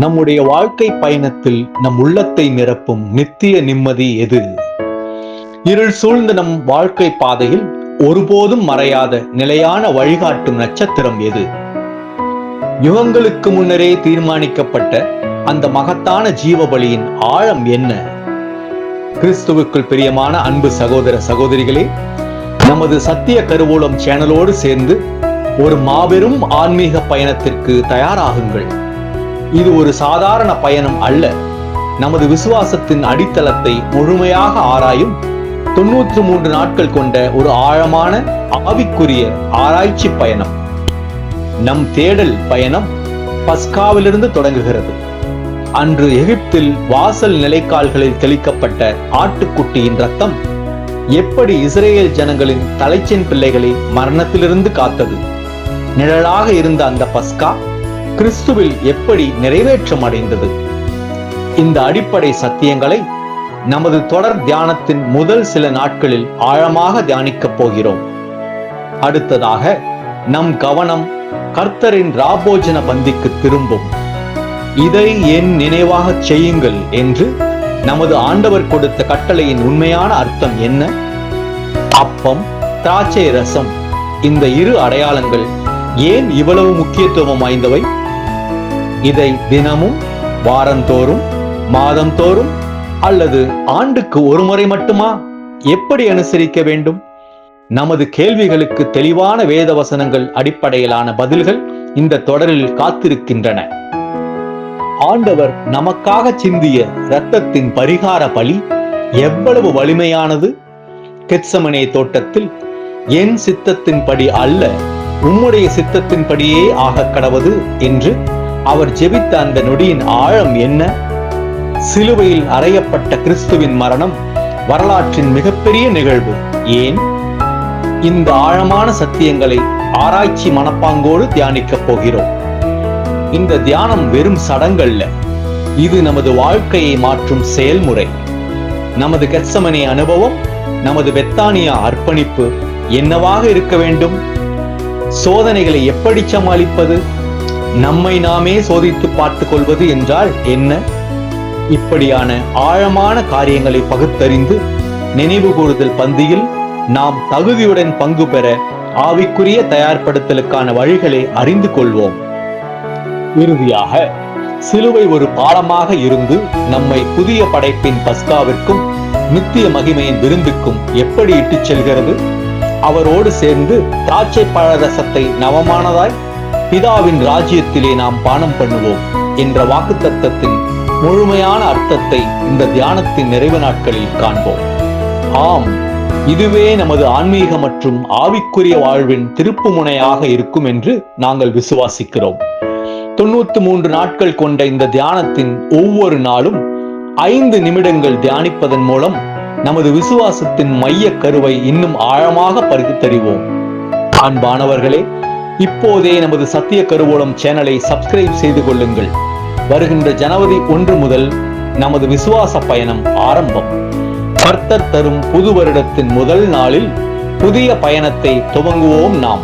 நம்முடைய வாழ்க்கை பயணத்தில் நம் உள்ளத்தை நிரப்பும் நித்திய நிம்மதி எது? இருள் சூழ்ந்த நம் வாழ்க்கை பாதையில் ஒருபோதும் மறையாத நிலையான வழிகாட்டும் நட்சத்திரம் எது? யுகங்களுக்கு முன்னரே தீர்மானிக்கப்பட்ட அந்த மகத்தான ஜீவபலியின் ஆழம் என்ன? கிறிஸ்துவுக்குள் பிரியமான அன்பு சகோதர சகோதரிகளே நமது சத்திய கருவூலம் சேனலோடு சேர்ந்து ஒரு மாபெரும் ஆன்மீக பயணத்திற்கு தயாராகுங்கள். இது ஒரு சாதாரண பயணம் அல்ல. நமது விசுவாசத்தின் அடித்தளத்தை முழுமையாக ஆராயும் தொன்னூற்று மூன்று நாட்கள் கொண்ட ஒரு ஆழமான ஆவிக்குரிய ஆராய்ச்சி பயணம். நம் தேடல் பயணம் பஸ்காவிலிருந்து தொடங்குகிறது. அன்று எகிப்தில் வாசல் நிலைக்கால்களில் தெளிக்கப்பட்ட ஆட்டுக்குட்டியின் ரத்தம் எப்படி இஸ்ரேல் ஜனங்களின் தலைச்சின் பிள்ளைகளை மரணத்திலிருந்து காத்தது? நிழலாக இருந்த அந்த பஸ்கா கிறிஸ்துவில் எப்படி நிறைவேற்றம் அடைந்தது இந்த அடிப்படை சத்தியங்களை நமது தொடர் தியானத்தின் முதல் சில நாட்களில் ஆழமாக தியானிக்கப் போகிறோம். அடுத்ததாக நம் கவனம் கர்த்தரின் ராபோஜன பந்திக்கு திரும்பும். இதை என் நினைவாக செய்யுங்கள் என்று நமது ஆண்டவர் கொடுத்த கட்டளையின் உண்மையான அர்த்தம் என்ன? அப்பம் திராட்சை ரசம் இந்த இரு அடையாளங்கள் ஏன் இவ்வளவு முக்கியத்துவம் வாய்ந்தவை? இதை தினமும் வாரந்தோறும் மாதந்தோறும் அல்லது ஆண்டுக்கு ஒரு முறை மட்டுமா? எப்படி அனுசரிக்க வேண்டும்? நமது கேள்விகளுக்கு தெளிவான வேத வசனங்கள் அடிப்படையிலான பதில்கள் இந்த தொடரில் காத்திருக்கின்றன. ஆண்டவர் நமக்காக சிந்திய இரத்தத்தின் பரிகார பலி எவ்வளவு வலிமையானது? கெட்சமனே தோட்டத்தில் என் சித்தத்தின்படி அல்ல உம்முடைய சித்தத்தின்படியே ஆகக் கடவது என்று அவர் ஜெபித்த அந்த நொடியின் ஆழம் என்ன? சிலுவையில் அறையப்பட்ட கிறிஸ்துவின் மரணம் வரலாற்றின் மிகப்பெரிய நிகழ்வு. ஏன்? இந்த ஆழமான சத்தியங்களை ஆராய்ச்சி மனப்பாங்கோடு தியானிக்கப் போகிறோம். இந்த தியானம் வெறும் சடங்கல்ல. இது நமது வாழ்க்கையை மாற்றும் செயல்முறை. நமது கெத்சமனே அனுபவம் நமது பெத்தானியா அர்ப்பணிப்பு என்னவாக இருக்க வேண்டும்? சோதனைகளை எப்படி சமாளிப்பது? நம்மை நாமே சோதித்து பார்த்துக் கொள்வது என்றால் என்ன? இப்படியான ஆழமான காரியங்களை பகுத்தறிந்து நினைவு கூறுதல் பந்தியில் நாம் தகுதியுடன் பங்கு பெற ஆவிக்குரிய தயார்படுத்தலுக்கான வழிகளை அறிந்து கொள்வோம். இறுதியாக சிலுவை ஒரு பாலமாக இருந்து நம்மை புதிய படைப்பின் பஸ்காவிற்கும் நித்திய மகிமையின் விருந்துக்கும் எப்படி இட்டுச் செல்கிறது? அவரோடு சேர்ந்து திராட்சை பழரசத்தை நவமானதாய் பிதாவின் ராஜ்யத்திலே நாம் பானம் பண்ணுவோம் என்ற வாக்கு தத்தத்தின் முழுமையான அர்த்தத்தை இந்த தியானத்தின் நிறைவு நாட்களில் காண்போம். ஆம் இதுவே நமது ஆன்மீக மற்றும் ஆவிக்குரிய வாழ்வின் திருப்பு முனையாக இருக்கும் என்று நாங்கள் விசுவாசிக்கிறோம். தொண்ணூத்தி மூன்று நாட்கள் கொண்ட இந்த தியானத்தின் ஒவ்வொரு நாளும் ஐந்து நிமிடங்கள் தியானிப்பதன் மூலம் நமது விசுவாசத்தின் மைய கருவை இன்னும் ஆழமாக பகுத்தறிவோம் அன்பானவர்களே இப்போதே நமது சத்திய கருவூலம் சேனலை சப்ஸ்கிரைப் செய்து கொள்ளுங்கள். வருகின்ற ஜனவரி ஒன்று முதல் நமது விசுவாச பயணம் ஆரம்பம். கர்த்தர் தரும் புது வருடத்தின் முதல் நாளில் புதிய பயணத்தை துவங்குவோம் நாம்.